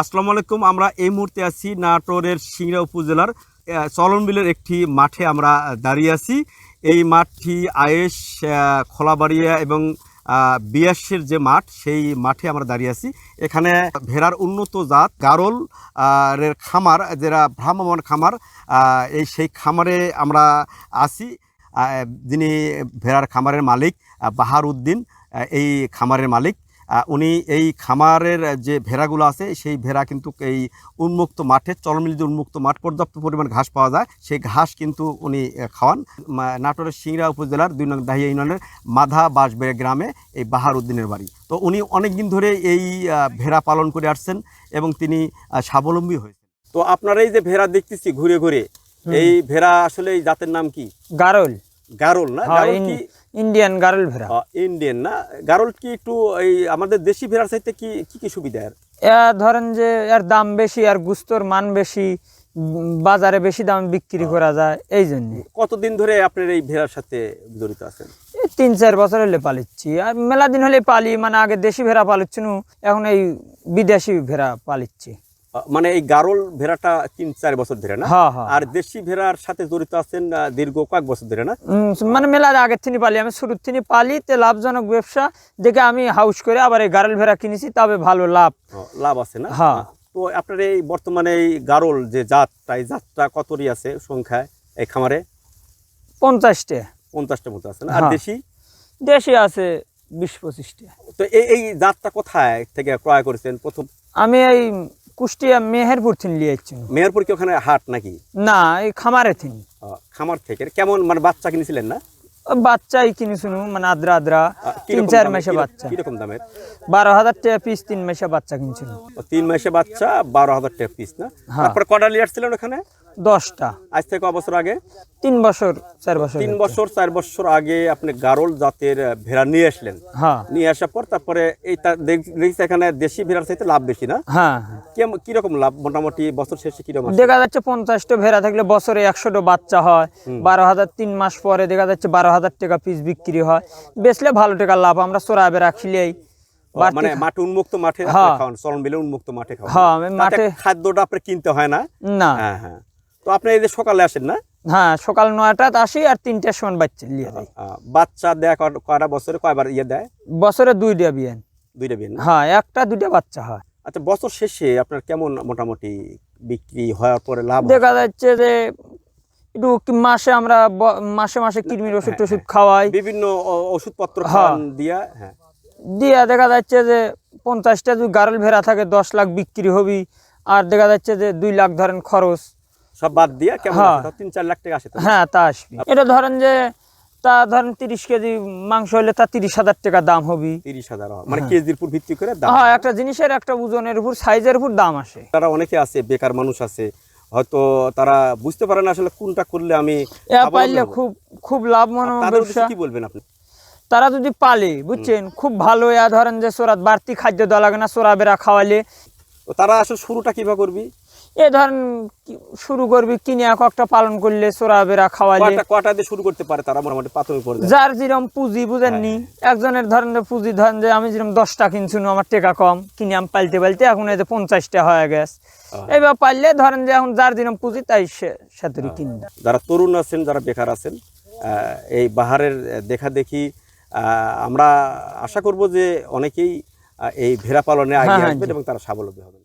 আসসালামু আলাইকুম, আমরা এই মুহূর্তে আছি নাটোরের সিংড়া উপজেলার চলনবিলের একটি মাঠে আমরা দাঁড়িয়ে আছি। এই মাঠটি আয়েস খোলাবাড়িয়া এবং বিয়াসের যে মাঠ, সেই মাঠে আমরা দাঁড়িয়ে আছি। এখানে ভেড়ার উন্নত জাত, গারল এর খামার যেটা ভ্রাম্যমান খামার এই সেই খামারে আমরা আছি। যিনি ভেড়ার খামারের মালিক বাহার উদ্দিন এই খামারের মালিক। উনি এই খামারের যে ভেড়াগুলো আছে সেই ভেড়া কিন্তু এই উন্মুক্ত মাঠে চলমিলিত উন্মুক্ত মাঠ পর্যাপ্ত পরিমাণ ঘাস পাওয়া যায় সেই ঘাস কিন্তু উনি খাওয়ান। নাটোরের সিংড়া উপজেলার দুই নং দাহিয়া ইউনিয়নের মাধা বাঁশবেড়া গ্রামে এই বাহার উদ্দিনের বাড়ি। তো উনি অনেক দিন ধরে এই ভেড়া পালন করে আসছেন এবং তিনি স্বাবলম্বী হয়েছেন। তো আপনারা এই যে ভেড়া দেখতেছি ঘুরে ঘুরে এই ভেড়া আসলে এই জাতের নাম কি? গারল। গারল না? হ্যাঁ, গারল কি ইন্ডিয়ান গারল ভেড়া। ইন্ডিয়ান না? গারল কি একটু এই আমাদের দেশি ভেড়ার চাইতে কি কি কি সুবিধা এর? ধরেন যে এর দাম বেশি আর গুস্তর মান বেশি বাজারে বেশি দাম বিক্রি করা যায় এই জন্য। কতদিন ধরে আপনার এই ভেড়ার সাথে জড়িত আছেন? এই তিন চার বছর হলে পালিচ্ছি। আর মেলা দিন হলে পালি মানে আগে দেশি ভেড়া পালিচ্ছি এখন এই বিদেশি ভেড়া পালিচ্ছি। মানে এই গারল ভেড়াটা তিন চার বছর ধরে না? হ্যাঁ হ্যাঁ। আর দেশি ভেড়ার সাথে জড়িত আছেন দীর্ঘ কয়েক বছর ধরে না? মানে মেলা আগের থেকে পালি আমি শুরুর থেকে পালি তে লাভজনক ব্যবসা। দেখে আমি হাউস করে আবার এই গারল ভেড়া কিনেছি তবে ভালো লাভ। লাভ আছে না? হ্যাঁ। তো আপনার এই বর্তমানে এই গারল যে জাতটা এই জাতটা কতটি আছে সংখ্যায় এই খামারে? পঞ্চাশটা। পঞ্চাশটার মতো আছে না? আর হ্যাঁ। দেশি? দেশি আছে বিশ পঁচিশটা। তো এই এই জাতটা কোথায় থেকে ক্রয় করেছেন প্রথম? আমি এই কুষ্টিয়া মেহেরপুর থেকে নিয়ে মেহেরপুর কি ওখানে হাট নাকি? না এই খামারে থেকে। খামার থেকে। কেমন মানে বাচ্চা কিনেছিলেন না? বাচ্চাই কিনে শুনু মানে আদ্রা আদ্রা তিন চার? মাসে বাচ্চা। কীরকম দামের? বারো হাজার টাকা পিস তিন মাসে বাচ্চা কিনছিল তিন মাসে বাচ্চা বারো হাজার টাকা পিস না? তারপর তারপরে কটা লিটার ছিলেন ওখানে? দশটা। আজ থেকে ক বছর আগে? তিন বছর চার বছর তিন বছর চার বছর আগে আপনি গারল জাতের ভেড়া নিয়ে আসলেন। হ্যাঁ। নিয়ে আসার পর তারপরে এই দেখছি এখানে দেশি ভেড়ার চাইতে লাভ বেশি না? হ্যাঁ হ্যাঁ। কীরকম লাভ? মোটামুটি বছর শেষে কীরকম দেখা যাচ্ছে পঞ্চাশটা ভেড়া থাকলে বছরে একশোটা বাচ্চা হয়। বারো হাজার তিন মাস পরে দেখা যাচ্ছে বারো হাজার টাকা পিস বিক্রি হয়। বেচলে ভালো টাকা লাভ আমরা চোরা বেড়া খিলেই। মানে মাঠে উন্মুক্ত মাঠে হ্যাঁ। খাওয়ান চলন বিলে উন্মুক্ত মাঠে খাওয়ান। হ্যাঁ মাঠে খাদ্যটা আপনি কিনতে হয় না? না। হ্যাঁ হ্যাঁ। তো আপনি এই যে সকালে আসেন না? হ্যাঁ সকাল নয়টাত আসি আর তিনটার সময় বাচ্চা নিয়ে যাই। বাচ্চা দেয় কয়- কয়টা বছরে কয়বার ইয়ে দেয়? বছরে দুইটা বিয়ান দুইটা বিয়ে না? হ্যাঁ একটা দুইটা বাচ্চা হয়। আচ্ছা বছর শেষে আপনার কেমন মোটামুটি বিক্রি হওয়ার পরে লাভ দেখা যাচ্ছে যে একটু মাসে আমরা মাসে মাসে কৃমির ওষুধ হ্যাঁ, টষুধ খাওয়াই। বিভিন্ন ওষুধপত্র হ্যাঁ। দিয়া হ্যাঁ। দিয়ে দেখা যাচ্ছে যে পঞ্চাশটা যদি গারল ভেড়া থাকে দশ লাখ বিক্রি হবি। আর দেখা যাচ্ছে যে দুই লাখ ধরেন খরচ। সব বাদ দিয়া কেমন হ্যাঁ। তিন চার লাখ টাকা আসে হ্যাঁ তা আসবে। এটা ধরেন যে তা ধরেন তিরিশ কেজি মাংস হলে তা তিরিশ হাজার টাকা দাম হবি। তিরিশ হাজার মানে কেজির উপর ভিত্তি করে দাম হ্যাঁ একটা জিনিসের একটা ওজনের উপর সাইজের উপর দাম আসে। তারা অনেকে আছে বেকার মানুষ আছে। হয়তো তারা বুঝতে পারে না আসলে কোনটা করলে আমি পাইলে খুব খুব লাভ মনে কি বলবেন আপনি? তারা যদি পালে বুঝছেন? খুব ভালো ধরেন যে সোরাত বাড়তি খাদ্য দেওয়া লাগে না সোরা বেড়া খাওয়ালে তারা আসলে শুরুটা কীভাবে করবি? এ ধরেন শুরু করবি কিনে এক একটা পালন করলে সোরা বেড়া খাওয়ালে। কয়টা দিয়ে শুরু করতে পারে তারা মোটামুটি প্রাথমিক পর্যায়ে যার যেরকম পুঁজি বুঝেননি? একজনের ধরেন যে পুঁজি ধরেন যে আমি যেরকম দশটা কিনছি আমার টাকা কম কিনে আমি পালতে পালতে এখন এই যে পঞ্চাশটা হয়ে গেছে। এবার পারলে ধরেন যে এখন যার যেরকম পুঁজি তাই সে সাথে কিনবে। যারা তরুণ আছেন যারা বেকার আছেন আহ, এই বাহারের দেখা দেখি আমরা আশা করব যে অনেকেই এই ভেড়া পালনে হ্যাঁ, হ্যাঁ, আসবেন এবং তারা স্বাবলম্বী হবেন।